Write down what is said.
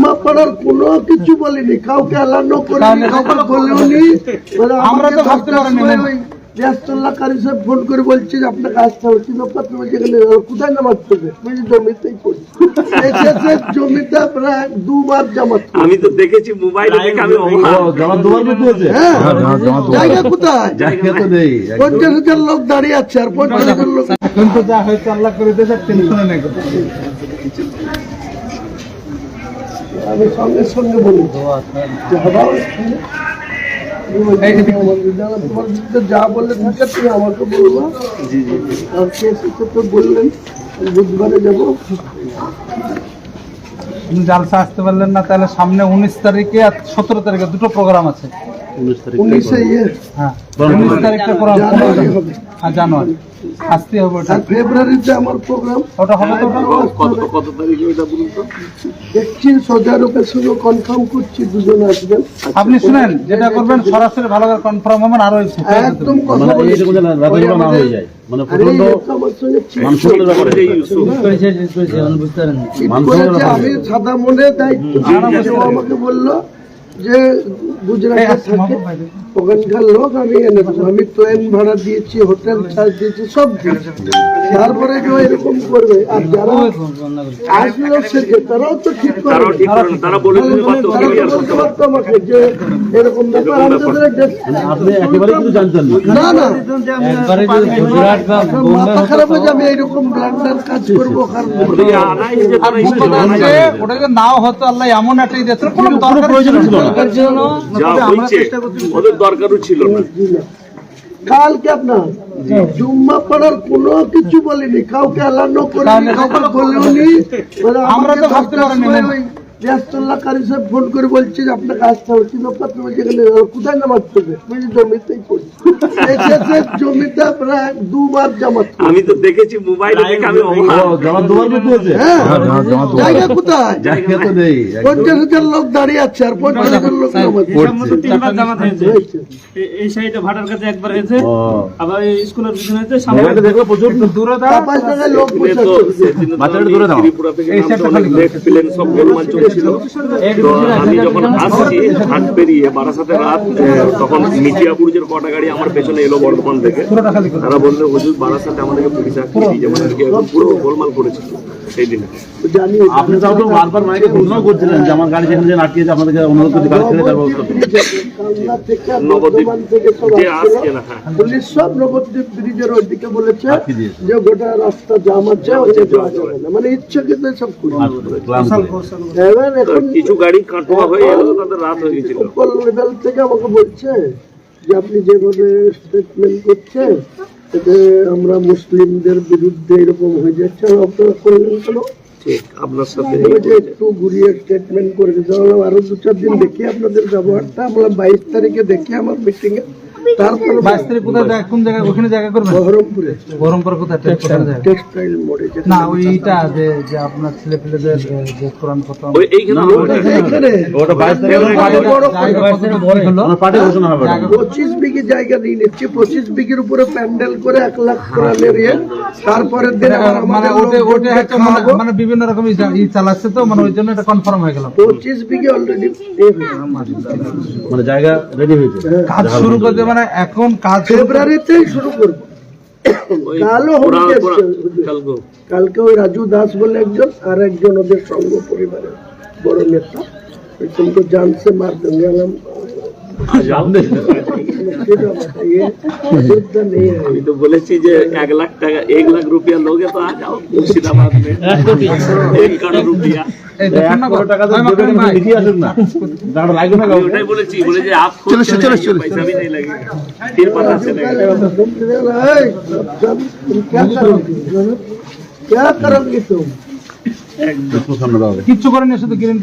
মা পাড়ার কোনো কিছু বলিনি কাউকে এলানো করিনি কাউকে বলিনি আমরা তো ভাবতে পারিনি, সময় ম্যাম। ওই রিয়াজতুল্লাহ কারি সাহেব ফোন করে বলছে যে আপনাকে আসতে হবে। কিন্তু পাত্র বলছে কোথায় নামাজ পড়বে? বলছি জমিতেই পড়ি এসেছে জমিতে প্রায় দুবার জামাত আমি তো দেখেছি মোবাইলে দেখে আমি অবাক। দুবার করতে হয়েছে? হ্যাঁ জায়গা কোথায়? জায়গা তো নেই পঞ্চাশ হাজার লোক দাঁড়িয়ে আছে আর পঞ্চাশ হাজার লোক এখন তো যা হয়েছে আল্লাহ করে দিয়েছে টেনশনে নেই আমি সঙ্গে সঙ্গে বলি। যে বললে থাকে তুমি আমাকে বলব জি এসেছে তো বললেন বুধবারে যাব। জালসা আসতে পারলেন না তাহলে সামনে উনিশ তারিখে আর সতেরো তারিখে দুটো প্রোগ্রাম আছে। উনিশে উনিশ তারিখে প্রোগ্রাম হবে। জানুয়ারি আসতে হবে ওটা। ফেব্রুয়ারিতে আমার প্রোগ্রাম ওটা হবে তো কত কত তারিখে ওইটা বলুন তো? দেখছি সোজা রূপের সঙ্গে কনফার্ম করছি দুজন আসবেন। আপনি শুনেন যেটা করবেন সরাসরি ভালো করে কনফার্ম হবেন আর ওই একদম মানে যেন না হয়ে যায়। মানে ব্যাপারে। আমি সাদা মনে দায়িত্ব। আমাকে বলল যে গুজরাটে থাকে ওখানকার লোক আমি এনে আমি প্লেন ভাড়া দিয়েছি হোটেল চার্জ দিয়েছি সব দিয়েছি। তারপরে ও এরকম করবে। আর যারা আসলো সেটা তারাও তো ঠিক করবে। তারা বলতে আমাকে যে এরকম ব্যাপার। আমি তাদের মানে আপনি একেবারে কিছু জানতেন না। মাথা খারাপ হয়ে যাবে কাজ করব কারণ নাও হতো আল্লাহ এমন একটা কোনো দরকার প্রয়োজন ছিল না। যা হয়েছে ওদের দরকারও ছিল না। কালকে আপনার জুম্মা পড়ার কোনো কিছু বলিনি কাউকে এলানো করিনি কাউকে বলিনি। মানে আমরা তো ভাবতে পারিনি, রিয়াজতুল্লাহ কারি সাহেব ফোন করে বলছে যে আসতে হবে কিন্তু পাত্র বলছে কোথায় নামাজ পড়বে? বলছি জমিতেই পড়ি এসেছে প্রায় দুবার জামাত আমি তো দেখেছি মোবাইলে দেখে আমি অবাক। জমা দুবার করতে হয়েছে? হ্যাঁ জায়গা কোথায়? জায়গা তো নেই। পঞ্চাশ হাজার লোক দাঁড়িয়ে আছে আর পঞ্চাশ হাজার লোক নামাজ পড়ছে। তিনবার জামাত হয়েছে হয়েছে। এ- এই সাইডে ভাটার কাছে একবার হয়েছে। আবার স্কুলের পিছনে হয়েছে। সামনে প্রচুর দূরে তার পাঁচ টাকায় লোক দূরে দাও। এই সাইডটা খালি প্লেন সব গোলমাল আমি যখন আসছি, হাট পেরিয়ে বারাসাতে রাত তখন তখন যে কটা গাড়ি আমার পেছনে এলো বর্ধমান থেকে। তারা বলল, হুজুর, বারাসাতে আমাদেরকে পুলিশ আটকে একদম পুরো গোলমাল করেছিল। সেই দিনে। আপনি তাও তো বারবার মাইকে ঘোষণা করছিলেন যে আমার গাড়ি সেখানে আপনাদেরকে অনুরোধ করতে গাড়ি ছেড়ে দেওয়ার ব্যবস্থা নবদ্বীপ যে আসছে না হ্যাঁ। পুলিশ সব নবদ্বীপ ব্রিজের ওইদিকে বলেছে যে গোটা রাস্তা জাম আছে ওতে যাওয়া যাবে না। মানে ইচ্ছে সব করছে এবার এখন কিছু গাড়ি কাটোয়া হয়ে এলো তাদের রাত হয়ে গেছিল। লেভেল থেকে আমাকে বলছে যে আপনি যেভাবে স্টেটমেন্ট করছেন এতে আমরা মুসলিমদের বিরুদ্ধে এরকম হয়ে যাচ্ছে আপনারা করলেন কেন? আপনার আরও দু চার দিন আপনাদের ব্যবহারটা বাইশ তারিখে দেখি আমার মিটিং বাইশ তারিখ কোথায় কোন জায়গা ওখানে বহরমপুরে। আপনার ছেলে পেলেদের যে কোরআন খতম। ওই এইখানে জায়গা পঁচিশ উপরে প্যান্ডেল করে এক লাখ তারপরে মানে মানে- মানে বিভিন্ন রকম চালাচ্ছে তো মানে ওই জন্য এটা কনফার্ম হয়ে গেল। পঁচিশ বিঘে অলরেডি মানে জায়গা রেডি হয়েছে। কাজ শুরু করতে মানে এখন কাজ ফেব্রুয়ারিতেই শুরু করব। কালও কালকে। ওই রাজু দাস বলে একজন আর একজন ওদের সঙ্গ পরিবারের বড় নেতা। কিন্তু জানছে মার আমি তো বলেছি যে এক লাখ টাকা এক লাখ রুপিয়া লোগে তো আ যাও মুর্শিদাবাদ মে এক কারো রুপিয়া এই দেখুন না এক কোটি টাকা তো ভাই, দেবেন, মাকারি ভাই। লিখিয়ে আসুন না টাকাটা লাগবে না আমি কাউকে ওটাই বলেছি বলে যে আপ খুদ চলে চলে पता भी नहीं लगेगा फिर पता चलेगा तुम ए, तुम क्या करोगे क्या करोगे तुम সামনে দাও কিচ্ছু করেনি শুধু গ্রিন